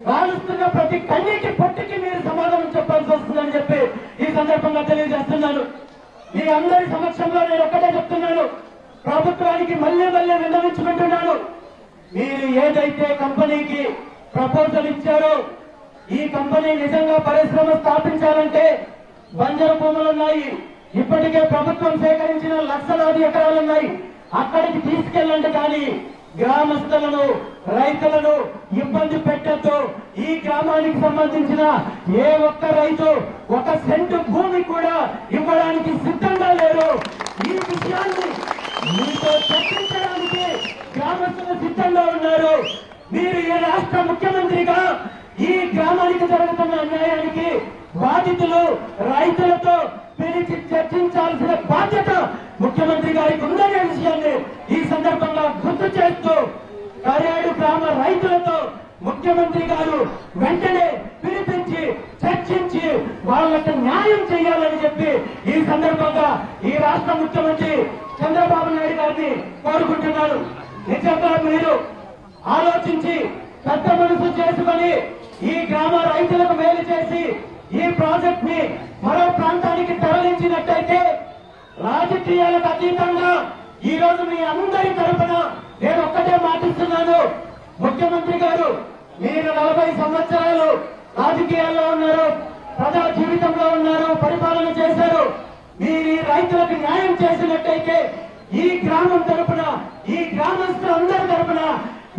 రాలుస్తున్న ప్రతి కన్నీటి పట్టుకి మీరు సమాధానం చెప్పాల్సి వస్తుందని చెప్పి ఈ సందర్భంగా తెలియజేస్తున్నాను. మీ అందరి సమక్షంలో నేను ఒక్కటే చెప్తున్నాను. ప్రభుత్వానికి మళ్ళీ మళ్ళీ విన్నవించుకుంటున్నాను. మీరు ఏదైతే కంపెనీకి ప్రపోజల్ ఇచ్చారో ఈ కంపెనీ నిజంగా పరిశ్రమ స్థాపించాలంటే బంజరు భూములు ఉన్నాయి ఇప్పటికే ప్రభుత్వం సేకరించిన లక్షలాది ఎకరాలు ఉన్నాయి అక్కడికి తీసుకెళ్ళండి కానీ గ్రామస్తులను రైతులను ఇబ్బంది పెట్టద్దు ఈ గ్రామానికి సంబంధించిన ఏ ఒక్క రైతు ఒక సెంటు భూమి కూడా ఇవ్వడానికి సిద్ధంగా లేరు. ఈ విషయాన్ని మీతో చర్చించడానికి గ్రామస్తులు సిద్ధంగా ఉన్నారు. మీరు ఈ రాష్ట్ర ముఖ్యమంత్రిగా ఈ గ్రామానికి జరుగుతున్న అన్యాయానికి బాధితులు రైతులతో పిలిచి చర్చించాల్సిన బాధ్యత ముఖ్యమంత్రి గారికి ఉందనే విషయాన్ని ఈ సందర్భంగా గుర్తు చేస్తూ కరేడు గ్రామ రైతులతో ముఖ్యమంత్రి గారు వెంటనే పిలిపించి చర్చించి వాళ్ళకి న్యాయం చేయాలని చెప్పి ఈ సందర్భంగా ఈ రాష్ట్ర ముఖ్యమంత్రి చంద్రబాబు నాయుడు గారిని కోరుకుంటున్నాను నిజంగా మీరు ఆలోచించి పెద్ద మనసు చేసుకొని ఈ గ్రామ రైతులకు మేలు చేసి ఈ ప్రాజెక్ట్ని మరో ప్రాంతానికి తరలించినట్టయితే రాజకీయాలకు అతీతంగా ఈ రోజు మీ అందరి తరఫున నేను ఒక్కటే మాటిస్తున్నాను. ముఖ్యమంత్రి గారు మీరు నలభై సంవత్సరాలు రాజకీయాల్లో ఉన్నారు. ప్రజా జీవితంలో ఉన్నారు పరిపాలన చేశారు. మీరు ఈ రైతులకు న్యాయం చేసినట్టయితే ఈ గ్రామం తరపున ఈ గ్రామస్తులందరి తరపున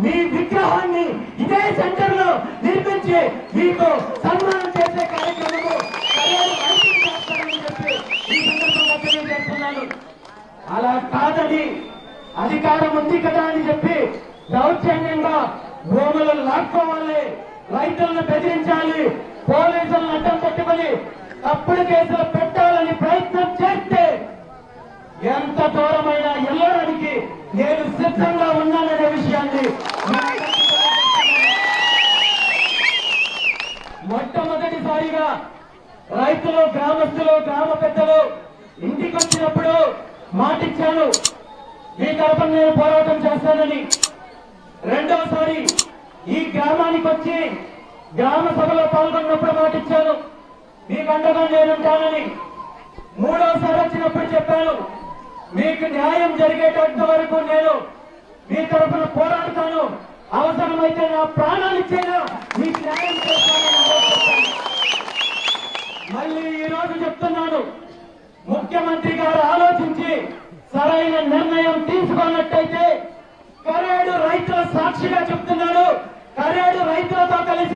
మీ విగ్రహాన్ని ఇదే సెంటర్లో నిర్మించి మీకు సన్మానం చేసే కార్యక్రమము అలా కాదని అధికారం ఉంది కదా అని చెప్పి దౌర్జన్యంగా భూములను లాక్కోవాలి రైతులను బెదిరించాలి పోలీసులను అడ్డం పెట్టుకుని తప్పుడు కేసులు పెట్టాలని ప్రయత్నం చేస్తే ఎంత దూరమైన వెళ్ళడానికి నేను సిద్ధంగా ఉన్నాననే విషయాన్ని మొట్టమొదటిసారిగా రైతులు గ్రామస్తులు గ్రామ పెద్దలు ఇంటికి వచ్చినప్పుడు మాటిచ్చాను. మీ తరపున నేను పోరాటం చేస్తానని. రెండవసారి ఈ గ్రామానికి వచ్చి గ్రామ సభలో పాల్గొన్నప్పుడు మాటిచ్చాను మీకు అండగా నేనుంటానని మూడోసారి వచ్చినప్పుడు చెప్పాను మీకు న్యాయం జరిగేటంత వరకు నేను మీ తరఫున పోరాడతాను. అవసరమైతే నా ప్రాణాలు ఇచ్చేనా మీకు న్యాయం చేస్తాను మళ్ళీ ఈ రోజు చెప్తున్నాను. ముఖ్యమంత్రి గారు ఆలోచించి సరైన నిర్ణయం తీసుకోవాలి